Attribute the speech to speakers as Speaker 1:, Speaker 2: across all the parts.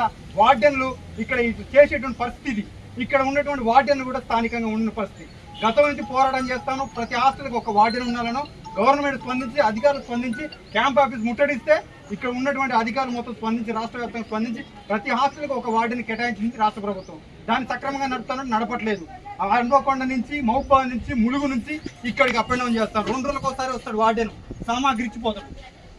Speaker 1: ఇక్కడ వార్డెన్లు ఇక్కడ ఇది చేసేటువంటి పరిస్థితి ఇక్కడ ఉన్నటువంటి వార్డెన్లు కూడా స్థానికంగా ఉన్న పరిస్థితి. గతం నుంచి పోరాటం చేస్తాను. ప్రతి హాస్టల్కి ఒక వార్డెన్ ఉండాలను గవర్నమెంట్ స్పందించి అధికారులు స్పందించి క్యాంప్ ఆఫీస్ ముట్టడిస్తే ఇక్కడ ఉన్నటువంటి అధికారులు మొత్తం స్పందించి రాష్ట్ర వ్యాప్తంగా స్పందించి ప్రతి హాస్టల్కి ఒక వార్డుని కేటాయించింది రాష్ట్ర ప్రభుత్వం. దాన్ని సక్రమంగా నడుపుతాను నడపట్లేదు. ఆ నుంచి మౌబా నుంచి ములుగు నుంచి ఇక్కడికి అప్ అండ్ డౌన్ చేస్తాను. రెండు రోజులకు ఒకసారి వస్తాడు వార్డెన్. సామాగ్రి ఇచ్చిపోతాడు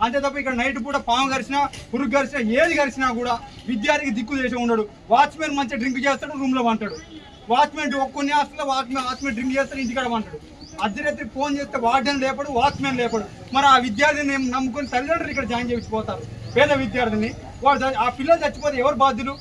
Speaker 1: అంతే తప్ప ఇక్కడ నైట్ పూట పాము గరిచినా పురుగు గరిచినా ఏది గరిచినా కూడా విద్యార్థికి దిక్కు చేసి ఉండడు. వాచ్మెన్ మంచిగా డ్రింక్ చేస్తాడు రూమ్లో వంటాడు వాచ్మెన్ కొన్ని హాస్టల్లో వాచ్మెన్ వాచ్మెన్ డ్రింక్ చేస్తాడు ఇంటికాడ వంటాడు అర్ధరాత్రి ఫోన్ చేస్తే వార్డెన్ లేపడు వాచ్మెన్ లేపడు. మరి ఆ విద్యార్థిని నమ్ముకుని నమ్ముకొని తల్లిదండ్రులు ఇక్కడ జాయిన్ చేయించిపోతారు పేద విద్యార్థిని వాడు ఆ పిల్లలు చచ్చిపోతే ఎవరు బాధ్యులు?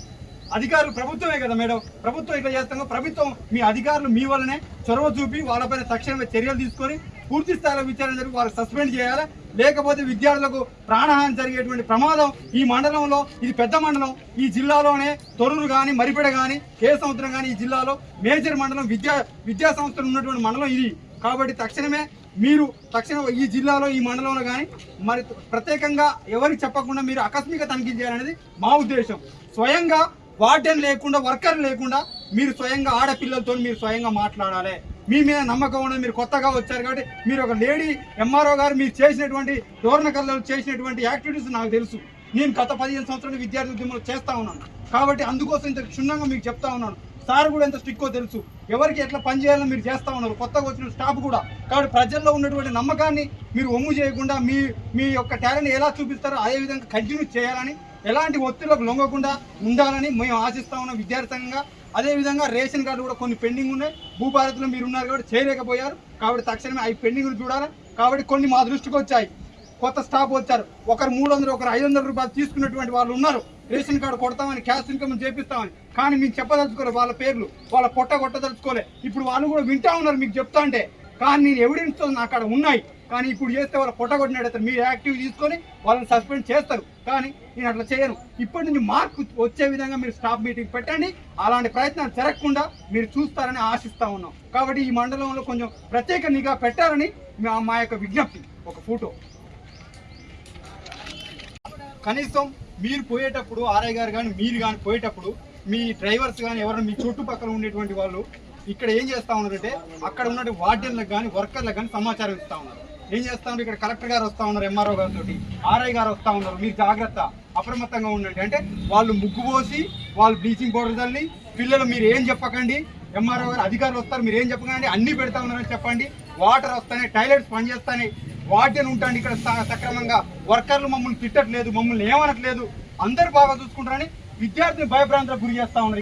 Speaker 1: అధికారులు ప్రభుత్వమే కదా మేడం. ప్రభుత్వం ఇట్లా చేస్తాం ప్రభుత్వం మీ అధికారులు మీ వల్లనే చొరవ చూపి వాళ్ళపైన తక్షణమే చర్యలు తీసుకొని పూర్తి స్థాయిలో విచారణ జరిపి వారు సస్పెండ్ చేయాలి? లేకపోతే విద్యార్థులకు ప్రాణహాని జరిగేటువంటి ప్రమాదం ఈ మండలంలో ఇది పెద్ద మండలం ఈ జిల్లాలోనే తొరూరు కానీ మరిపెడ కానీ కే సంవత్సరం కానీ ఈ జిల్లాలో మేజర్ మండలం విద్యా విద్యా సంస్థలు ఉన్నటువంటి మండలం ఇది. కాబట్టి తక్షణమే మీరు తక్షణం ఈ జిల్లాలో ఈ మండలంలో కానీ మరి ప్రత్యేకంగా ఎవరికి చెప్పకుండా మీరు ఆకస్మిక తనిఖీ చేయాలనేది మా ఉద్దేశం. స్వయంగా వార్డెన్ లేకుండా వర్కర్ లేకుండా మీరు స్వయంగా ఆడపిల్లలతో మీరు స్వయంగా మాట్లాడాలి. మీ మీద నమ్మకం ఉండదు మీరు కొత్తగా వచ్చారు కాబట్టి మీరు ఒక లేడీ ఎంఆర్ఓ గారు మీరు చేసినటువంటి ధోరణ కళ్ళలో చేసినటువంటి యాక్టివిటీస్ నాకు తెలుసు. నేను గత పదిహేను సంవత్సరాలు విద్యార్థి ఉద్యమంలో చేస్తా ఉన్నాను. కాబట్టి అందుకోసం ఇంత క్షుణ్ణంగా మీకు చెప్తా ఉన్నాను. సార్ కూడా ఎంత స్ట్రిక్కో తెలుసు. ఎవరికి ఎట్లా పనిచేయాలో మీరు చేస్తా ఉన్నారు. కొత్తగా వచ్చిన స్టాఫ్ కూడా. కాబట్టి ప్రజల్లో ఉన్నటువంటి నమ్మకాన్ని మీరు ఒమ్ము చేయకుండా మీ మీ యొక్క టాలెంట్ ఎలా చూపిస్తారో అదే విధంగా కంటిన్యూ చేయాలని ఎలాంటి ఒత్తిళ్ళకు లొంగకుండా ఉండాలని మేము ఆశిస్తా ఉన్నాం విద్యార్థి సంఘంగా. అదేవిధంగా రేషన్ కార్డు కూడా కొన్ని పెండింగ్ ఉన్నాయి. భూభారత్లో మీరు ఉన్నారు కాబట్టి చేయలేకపోయారు. కాబట్టి తక్షణమే అవి పెండింగ్లు చూడాలి? కాబట్టి కొన్ని మా దృష్టికి వచ్చాయి. కొత్త స్టాఫ్ వచ్చారు. ఒకరు మూడు వందలు ఒకరు ఐదు వందల రూపాయలు తీసుకున్నటువంటి వాళ్ళు ఉన్నారు. రేషన్ కార్డు కొడతామని క్యాష్ ఇన్కమ్ చేపిస్తామని. కానీ మేము చెప్పదలుచుకోలే వాళ్ళ పేర్లు. వాళ్ళ పొట్ట కొట్టదలుచుకోలే. ఇప్పుడు వాళ్ళు కూడా వింటా ఉన్నారు మీకు చెప్తా అంటే. కానీ నేను ఎవిడెన్స్తో నా అక్కడ ఉన్నాయి. కానీ ఇప్పుడు చేస్తే వాళ్ళు పొట్ట కొట్టినట్టు మీరు యాక్టివ్ తీసుకొని వాళ్ళని సస్పెండ్ చేస్తారు. కానీ నేను అట్లా చేయను. ఇప్పటి నుంచి మార్క్ వచ్చే విధంగా మీరు స్టాఫ్ మీటింగ్ పెట్టండి. అలాంటి ప్రయత్నాలు జరగకుండా మీరు చూస్తారని ఆశిస్తా ఉన్నాం. కాబట్టి ఈ మండలంలో కొంచెం ప్రత్యేక నిఘా పెట్టాలని మా- యొక్క విజ్ఞప్తి. ఒక ఫోటో. కనీసం మీరు పోయేటప్పుడు ఆర్ఐ గారు కానీ మీరు కానీ పోయేటప్పుడు మీ డ్రైవర్స్ కానీ ఎవరైనా మీ చుట్టుపక్కల ఉండేటువంటి వాళ్ళు ఇక్కడ ఏం చేస్తా ఉన్నారంటే అక్కడ ఉన్నటువంటి వార్డెన్లకు కానీ వర్కర్లకు కానీ సమాచారం ఇస్తా ఉన్నారు. ఏం చేస్తా ఇక్కడ కలెక్టర్ గారు వస్తా ఉన్నారు ఎంఆర్ఓ గారితో ఆర్ఐ గారు వస్తా ఉన్నారు మీరు జాగ్రత్త అప్రమత్తంగా ఉండండి. అంటే వాళ్ళు ముగ్గు పోసి వాళ్ళు బ్లీచింగ్ పౌడర్ చల్లి పిల్లలు మీరు ఏం చెప్పకండి. ఎంఆర్ఓ గారు అధికారులు వస్తారు మీరు ఏం చెప్పకండి. అన్ని పెడతా ఉన్నారని చెప్పండి. వాటర్ వస్తాయి టాయిలెట్స్ పనిచేస్తాయి వార్డెన్ ఉంటాను ఇక్కడ సక్రమంగా. వర్కర్లు మమ్మల్ని తిట్టట్లేదు మమ్మల్ని ఏమనట్లేదు. అందరు బాగా చూసుకుంటారని విద్యార్థిని భయభ్రాంతులకు గురి చేస్తా ఉన్నారు.